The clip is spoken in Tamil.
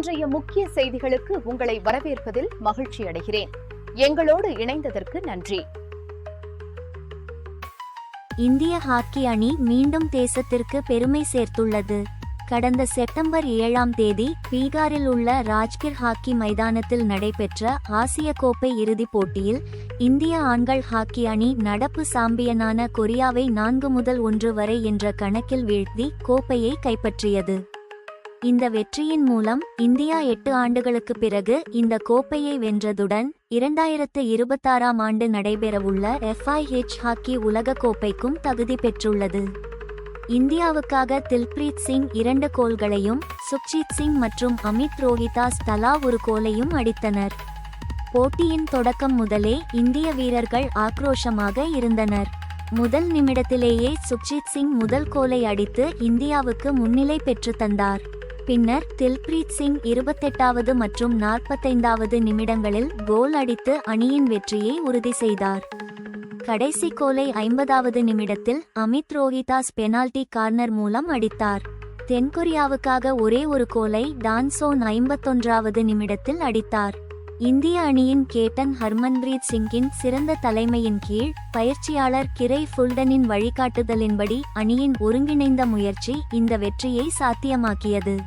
இன்றைய முக்கிய செய்திகளுக்கு உங்களை வரவேற்பதில் மகிழ்ச்சி அடைகிறேன். எங்களோடு இணைந்ததற்கு நன்றி. இந்திய ஹாக்கி அணி மீண்டும் தேசத்திற்கு பெருமை சேர்த்துள்ளது. கடந்த செப்டம்பர் ஏழாம் தேதி பீகாரில் உள்ள ராஜ்கிர் ஹாக்கி மைதானத்தில் நடைபெற்ற ஆசிய கோப்பை இறுதிப் போட்டியில் இந்திய ஆண்கள் ஹாக்கி அணி நடப்பு சாம்பியனான கொரியாவை நான்கு முதல் ஒன்று வரை என்ற கணக்கில் வீழ்த்தி கோப்பையை கைப்பற்றியது. இந்த வெற்றியின் மூலம் இந்தியா எட்டு ஆண்டுகளுக்கு பிறகு இந்த கோப்பையை வென்றதுடன் இரண்டாயிரத்து இருபத்தாறாம் ஆண்டு நடைபெறவுள்ள எஃப்ஐஹெச் ஹாக்கி உலகக்கோப்பைக்கும் தகுதி பெற்றுள்ளது. இந்தியாவுக்காக தில்ப்ரீத் சிங் இரண்டு கோல்களையும் சுக்ஜித் சிங் மற்றும் அமித் ரோஹிதாஸ் தலா ஒரு கோலையும் அடித்தனர். போட்டியின் தொடக்கம் முதலே இந்திய வீரர்கள் ஆக்ரோஷமாக இருந்தனர். முதல் நிமிடத்திலேயே சுக்ஜித் சிங் முதல் கோலை அடித்து இந்தியாவுக்கு முன்னிலை பெற்று தந்தார். பின்னர் தில்ப்ரீத் சிங் இருபத்தெட்டாவது மற்றும் நாற்பத்தைந்தாவது நிமிடங்களில் கோல் அடித்து அணியின் வெற்றியை உறுதி செய்தார். கடைசி கோலை ஐம்பதாவது நிமிடத்தில் அமித் ரோஹிதாஸ் பெனால்டி கார்னர் மூலம் அடித்தார். தென்கொரியாவுக்காக ஒரே ஒரு கோலை டான்சோன் ஐம்பத்தொன்றாவது நிமிடத்தில் அடித்தார். இந்திய அணியின் கேட்டன் ஹர்மன்பிரீத் சிங்கின் சிறந்த தலைமையின் கீழ் பயிற்சியாளர் கிரை ஃபுல்டனின் வழிகாட்டுதலின்படி அணியின் ஒருங்கிணைந்த முயற்சி இந்த வெற்றியை சாத்தியமாக்கியது.